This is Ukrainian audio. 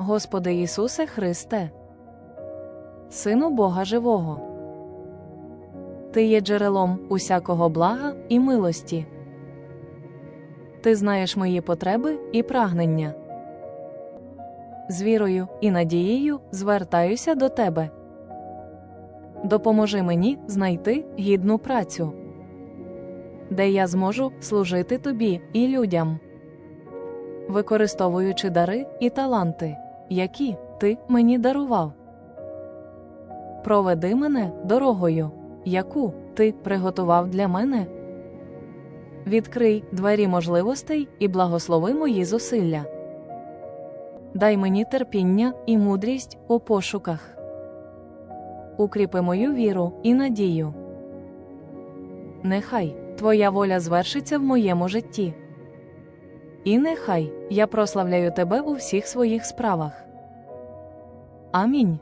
Господи Ісусе Христе, Сину Бога Живого. Ти є джерелом усякого блага і милості. Ти знаєш мої потреби і прагнення. З вірою і надією звертаюся до тебе. Допоможи мені знайти гідну працю, де я зможу служити тобі і людям, використовуючи дари і таланти, які ти мені дарував. Проведи мене дорогою, яку ти приготував для мене. Відкрий двері можливостей і благослови мої зусилля. Дай мені терпіння і мудрість у пошуках. Укріпи мою віру і надію. Нехай Твоя воля звершиться в моєму житті. І нехай я прославляю Тебе у всіх своїх справах. Амінь.